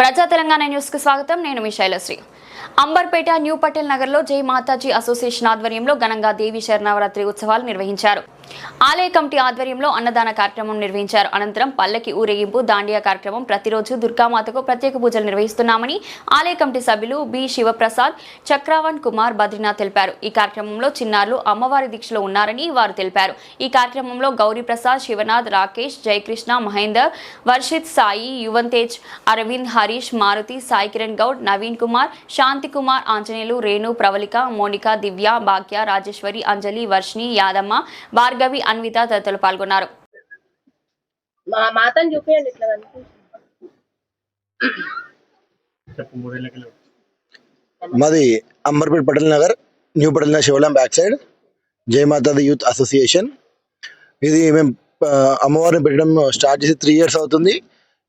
ప్రజా తెలంగాణ న్యూస్కు స్వాగతం. నేను మీ శైలశ్రీ. అంబర్పేట న్యూ పటేల్ నగర్లో జై మాతాజీ అసోసియేషన్ ఆధ్వర్యంలో ఘనంగా దేవి శరణవరాత్రి ఉత్సవాలు నిర్వహించారు. ఆలయ కమిటీ ఆధ్వర్యంలో అన్నదాన కార్యక్రమం నిర్వహించారు. అనంతరం పల్లకి ఊరేగింపు దాండియా కార్యక్రమం ప్రతిరోజు దుర్గామాతకు ప్రత్యేక పూజలు నిర్వహిస్తున్నామని ఆలయ కమిటీ సభ్యులు బి. శివప్రసాద్ చక్రావణ్ కుమార్ బద్రీనాథ్ తెలిపారు. ఈ కార్యక్రమంలో చిన్నారులు అమ్మవారి దీక్షలో ఉన్నారని వారు తెలిపారు. ఈ కార్యక్రమంలో గౌరీ ప్రసాద్ శివనాథ్ రాకేష్ జయకృష్ణ మహేందర్ వర్షిత్ సాయి యువన్ తేజ్ అరవింద్ హరీష్ మారుతి సాయి కిరణ్ గౌడ్ నవీన్ కుమార్ శాంతి కుమార్ ఆంజనేయులు రేణు ప్రవళిక మోనిక దివ్య భాగ్య రాజేశ్వరి అంజలి వర్షిణి యాదమ్మ భార్గవి అన్విత తదితరులు పాల్గొన్నారు. మా మాతను చూపియండి ఇట్లా మాది అంబర్పేట్ పటేల్ నగర్ న్యూ పటేల్ నగర్ శివలం బ్యాక్ సైడ్ జయమాతాది యూత్ అసోసియేషన్. ఇది మేము అమ్మవారిని పెట్టడం స్టార్ట్ చేసి త్రీ ఇయర్స్ అవుతుంది.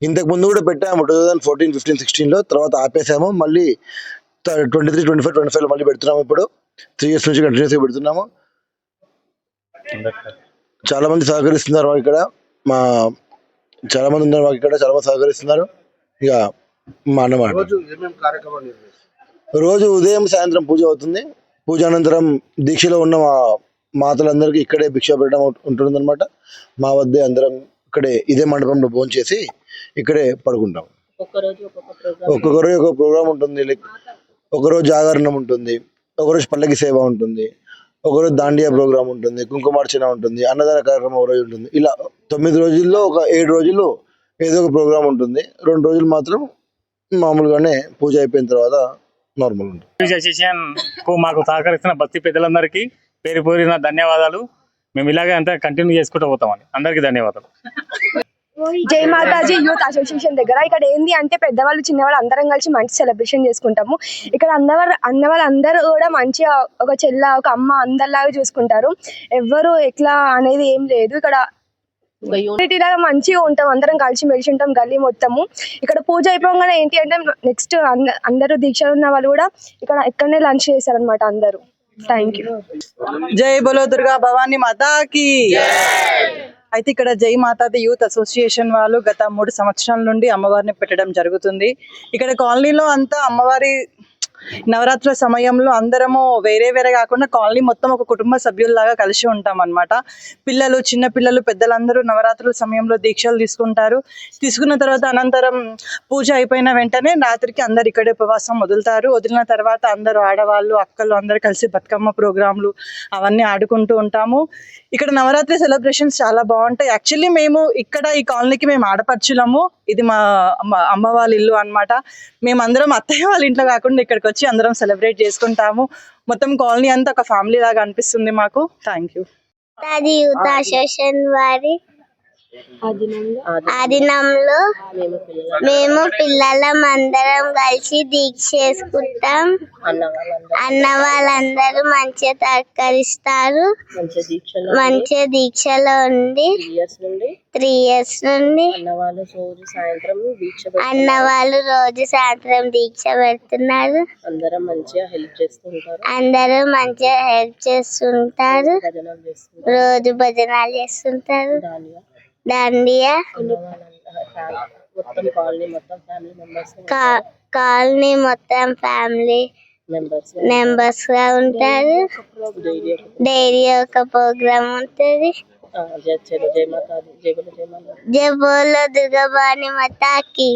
ఇంతకు ముందు కూడా పెట్టాము టూ థౌసండ్ ఫోర్టీన్ ఫిఫ్టీన్ సిక్స్టీన్లో తర్వాత ఆపేసాము. మళ్ళీ twenty three twenty five twenty five మళ్ళీ పెడుతున్నాము ఇప్పుడు. త్రీ ఇయర్స్ నుంచి కంటిన్యూస్గా పెడుతున్నాము. చాలా మంది సహకరిస్తున్నారు మాకు ఇక్కడ. మా చాలా మంది ఉన్నారు మాకు ఇక్కడ చాలా మంది సహకరిస్తున్నారు. ఇక మా అన్నమాట రోజు ఉదయం సాయంత్రం పూజ అవుతుంది. పూజ అనంతరం దీక్షలో ఉన్న మా మాతలందరికీ ఇక్కడే భిక్ష పెట్టడం ఉంటుంది అనమాట మా వద్దే అందరం ఇక్కడే ఇదే మండపంలో భోజనం చేసి ఇక్కడే పడుకుంటాం. ఒక్కొక్క రోజు ఒక ప్రోగ్రామ్ ఉంటుంది. లైక్ ఒకరోజు జాగరణం ఉంటుంది. ఒకరోజు పల్లకి సేవ ఉంటుంది. ఒకరోజు దాండియా ప్రోగ్రామ్ ఉంటుంది కుంకుమార్చన ఉంటుంది అన్నదాన కార్యక్రమం ఒక రోజు ఉంటుంది. ఇలా తొమ్మిది రోజుల్లో ఒక ఏడు రోజులు ఏదో ఒక ప్రోగ్రామ్ ఉంటుంది. రెండు రోజులు మాత్రం మామూలుగానే పూజ అయిపోయిన తర్వాత నార్మల్ ఉంటుంది. అసోసియేషన్కు మాకు సహకరిస్తున్న భక్తి పెద్దలందరికీ పేరు పేరిన ధన్యవాదాలు. మేము ఇలాగే అంతా కంటిన్యూ చేసుకుంటూ పోతామని అందరికీ ధన్యవాదాలు. జై మాతాజీ యూత్ అసోసియేషన్ దగ్గర. ఇక్కడ ఏంది అంటే పెద్దవాళ్ళు చిన్నవాళ్ళు అందరం కలిసి మంచి సెలబ్రేషన్ చేసుకుంటాము. ఇక్కడ అందవారు అన్నవాళ్ళు అందరూ కూడా మంచిగా ఒక చెల్ల ఒక అమ్మ అందరిలాగా చూసుకుంటారు. ఎవ్వరు ఎట్లా అనేది ఏం లేదు. ఇక్కడ యూనిటీ లాగా మంచిగా ఉంటాం. అందరం కలిసి మెలిసి ఉంటాం గల్లీ మొత్తము. ఇక్కడ పూజ అయిపోగానే ఏంటి అంటే నెక్స్ట్ అందరూ దీక్షలు ఉన్న వాళ్ళు కూడా ఇక్కడ ఇక్కడనే లంచ్ చేశారనమాట అందరూ. థ్యాంక్ యూ జై బలో దుర్గా భవానీ మాతాకి. అయితే ఇక్కడ జై మాతాది యూత్ అసోసియేషన్ వాళ్ళు గత మూడు సంవత్సరాల నుండి అమ్మవారిని పెట్టడం జరుగుతుంది. ఇక్కడ కాలనీలో అంతా అమ్మవారి నవరాత్రుల సమయంలో అందరము వేరే వేరే కాకుండా కాలనీ మొత్తం ఒక కుటుంబ సభ్యుల్లాగా కలిసి ఉంటాం అన్నమాట పిల్లలు చిన్న పిల్లలు పెద్దలందరూ నవరాత్రుల సమయంలో దీక్షలు తీసుకుంటారు. తీసుకున్న తర్వాత అనంతరం పూజ అయిపోయిన వెంటనే రాత్రికి అందరు ఇక్కడే ఉపవాసం వదులుతారు. వదిలిన తర్వాత అందరూ ఆడవాళ్ళు అక్కలు అందరు కలిసి బతుకమ్మ ప్రోగ్రాంలు అవన్నీ ఆడుకుంటూ ఉంటాము. ఇక్కడ నవరాత్రి సెలబ్రేషన్స్ చాలా బాగుంటాయి. యాక్చువల్లీ మేము ఇక్కడ ఈ కాలనీకి మేము ఆడపడుచులము. ఇది మా అమ్మ- వాళ్ళ ఇల్లు అన్నమాట. మేమందరం అత్తయ్య వాళ్ళ ఇంట్లో కాకుండా ఇక్కడికి వచ్చి అందరం సెలబ్రేట్ చేసుకుంటాము. మొత్తం కాలనీ అంతా ఒక ఫ్యామిలీ లాగా అనిపిస్తుంది మాకు. థ్యాంక్ యూ ఆధీనంలో మేము పిల్లలు అందరం కలిసి దీక్ష చేసుకుంటాం. అన్న వాళ్ళందరూ మంచిగా దీక్షలో మంచిగా దీక్షలో ఉండి నుండి త్రీ ఇయర్స్ నుండి అన్న వాళ్ళు రోజు సాయంత్రం దీక్ష పెడుతున్నారు. అందరం మంచిగా హెల్ప్ చేస్తుంటారు అందరూ మంచిగా హెల్ప్ చేస్తుంటారు. భజనలు చేస్తుంటారు. రోజు భజనాలు చేస్తుంటారు. దాండియా కాలనీ మొత్తం ఫ్యామిలీ మెంబర్స్గా ఉంటారు. డైలీ ఒక ప్రోగ్రామ్ ఉంటుంది. జై జై జయ మాతా జై బోలో జయ మాతా. జై బోలో దుర్గా భవాని మాతాకి.